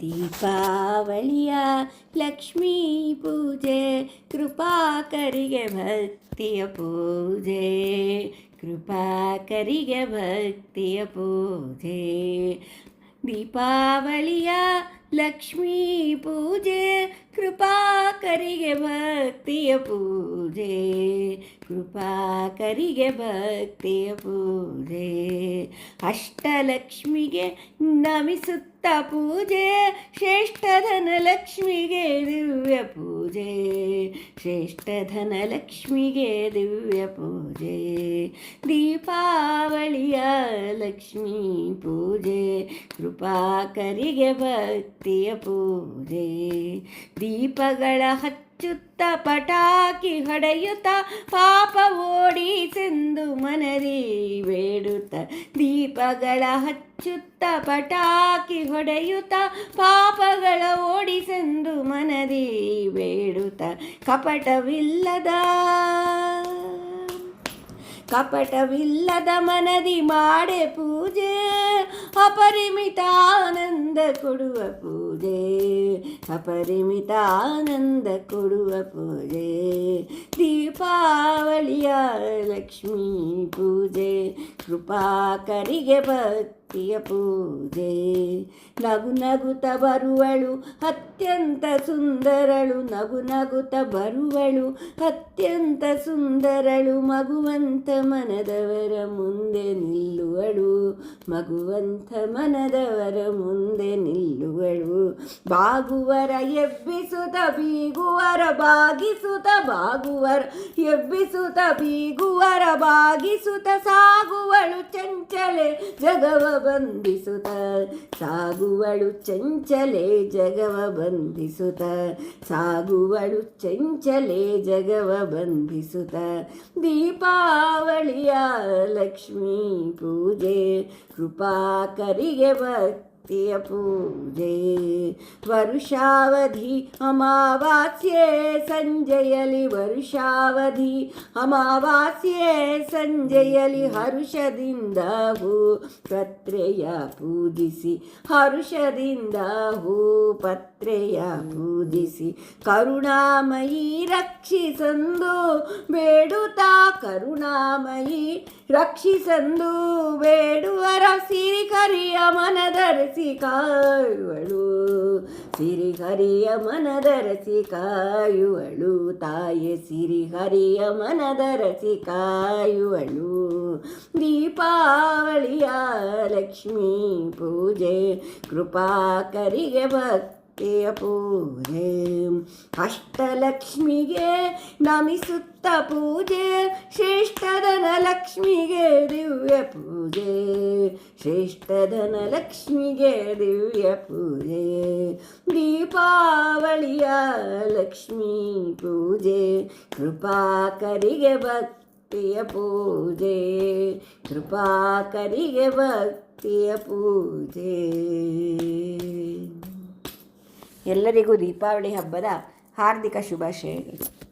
ದೀಪಾವಳಿಯ ಲಕ್ಷ್ಮೀ ಪೂಜೆ ಕೃಪಾಕರಿಗೆ ಭಕ್ತಿಯ ಪೂಜೆ ಕೃಪಾಕರಿಗೆ ಭಕ್ತಿಯ ಪೂಜೆ ದೀಪಾವಳಿಯ ಲಕ್ಷ್ಮೀ ಪೂಜೆ ಕೃಪಾಕರಿಗೆ ಭಕ್ತಿಯ ಪೂಜೆ ಕೃಪಾಕರಿಗೆ ಭಕ್ತಿಯ ಪೂಜೆ ಅಷ್ಟಲಕ್ಷ್ಮಿಗೆ ನಮಿಸುತ್ತ ಪೂಜೆ ಶ್ರೇಷ್ಠ ಧನಲಕ್ಷ್ಮಿಗೆ ದಿವ್ಯ ಪೂಜೆ ಶ್ರೇಷ್ಠ ಧನಲಕ್ಷ್ಮಿಗೆ ದಿವ್ಯ ಪೂಜೆ ದೀಪಾವಳಿಯ ಲಕ್ಷ್ಮೀ ಪೂಜೆ ಕೃಪಾಕರಿಗೆ ಭಕ್ತಿಯ ಪೂಜೆ. ದೀಪಗಳ ಹಚ್ಚುತ್ತ ಪಟಾಕಿ ಹೊಡೆಯುತ್ತ ಪಾಪ ಓಡಿಸೆಂದು ಮನರಿ ಬೇಡುತ್ತ. ದೀಪಗಳ ಹಚ್ಚುತ್ತ ಪಟಾಕಿ ಹೊಡೆಯುತ್ತ ಪಾಪಗಳ ಓಡಿಸೆಂದು ಮನರಿ ಬೇಡುತ್ತ. ಕಪಟವಿಲ್ಲದ ಕಪಟವಿಲ್ಲದ ಮನದಿ ಮಾಡೆ ಪೂಜೆ ಅಪರಿಮಿತ ಆನಂದ ಕೊಡುವ ಪೂಜೆ ಅಪರಿಮಿತ ಆನಂದ ಕೊಡುವ ಪೂಜೆ ದೀಪಾವಳಿಯ ಲಕ್ಷ್ಮೀ ಪೂಜೆ ಕೃಪಾಕರಿಗೆ ಭಕ್ತಿಯ ಪೂಜೆ ನಗು ನಗುತ ಬರುವಳು, ಅತ್ಯಂತ ಸುಂದರಳು. ನಗು ನಗುತ ಬರುವಳು, ಅತ್ಯಂತ ಸುಂದರಳು. ಮಗುವಂತ ಮನದವರ ಮುಂದೆ ನಿಲ್ಲುವಳು. ಮಗುವಂತ ಮನದವರ ಮುಂದೆ ನಿಲ್ಲುವಳು. ಬಾಗುವರ ಎಬ್ಬಿಸುತ್ತ ಬೀಗುವರ ಬಾಗಿಸುತ್ತ ಬಾಗುವರ ಎಬ್ಬಿಸುತ್ತ ಬೀಗುವರ ಬಾಗಿಸುತ್ತ ಸಾಗುವಳು ಚಂಚಲೆ ಜಗವ ಬಂಧಿಸುತ್ತ ಸಾಗುವಳು ಚಂಚಲೆ ಜಗವ ಬಂಧಿಸುತ್ತ ಸಾಗುವಳು ಚಂಚಲೆ ಜಗವ ಬಂಧಿಸುತ್ತ ದೀಪಾವಳಿಯ ಲಕ್ಷ್ಮೀ ಪೂಜೆ ಕೃಪಾಕರಿಗೆ ಭಕ್ತಿಯ ಪೂಜೆ ವರುಷಾವಧಿ ಅಮಾವಾಸ್ಯೆ ಸಂಜೆಯಲಿ ವರುಷಾವಧಿ ಅಮಾವಾಸ್ಯೆ ಸಂಜೆಯಲಿ ಹರುಷದಿಂದ ಹೂ. ಪತ್ರೆಯ ಪೂಜಿಸಿ ಹರುಷದಿಂದ ಹೂ. ಪತ್ರೆಯ ಪೂಜಿಸಿ ಕರುಣಾಮಯಿ ರಕ್ಷಿಸಂದು ಬೇಡುತ್ತಾ ಕರುಣಾಮಯಿ ರಕ್ಷಿಸಂದು ಬೇಡುವರ ಸಿರಿಕರಿಯ ಮನದರಸಿ ಕಾಯುವಳು. ಸಿರಿಹರಿಯ ಮನದರಸಿ ಕಾಯುವಳು. ತಾಯಿ ಸಿರಿಹರಿಯ ಮನದರಸಿ ಕಾಯುವಳು. ದೀಪಾವಳಿಯ ಲಕ್ಷ್ಮೀ ಪೂಜೆ ಕೃಪಾಕರಿಗೆ ಭಕ್ತಿ ಭಕ್ತಿಯ ಪೂಜೆ ಅಷ್ಟಲಕ್ಷ್ಮಿಗೆ ನಮಿಸುತ್ತ ಪೂಜೆ ಶ್ರೇಷ್ಠಧನ ಲಕ್ಷ್ಮಿಗೆ ದಿವ್ಯ ಪೂಜೆ ಶ್ರೇಷ್ಠಧನ ಲಕ್ಷ್ಮಿಗೆ ದಿವ್ಯ ಪೂಜೆ ದೀಪಾವಳಿಯ ಲಕ್ಷ್ಮೀ ಪೂಜೆ ಕೃಪಾಕರಿಗೆ ಭಕ್ತಿಯ ಪೂಜೆ ಕೃಪಾಕರಿಗೆ ಭಕ್ತಿಯ ಪೂಜೆ ಎಲ್ಲರಿಗೂ ದೀಪಾವಳಿ ಹಬ್ಬದ ಹಾರ್ದಿಕ ಶುಭಾಶಯಗಳು.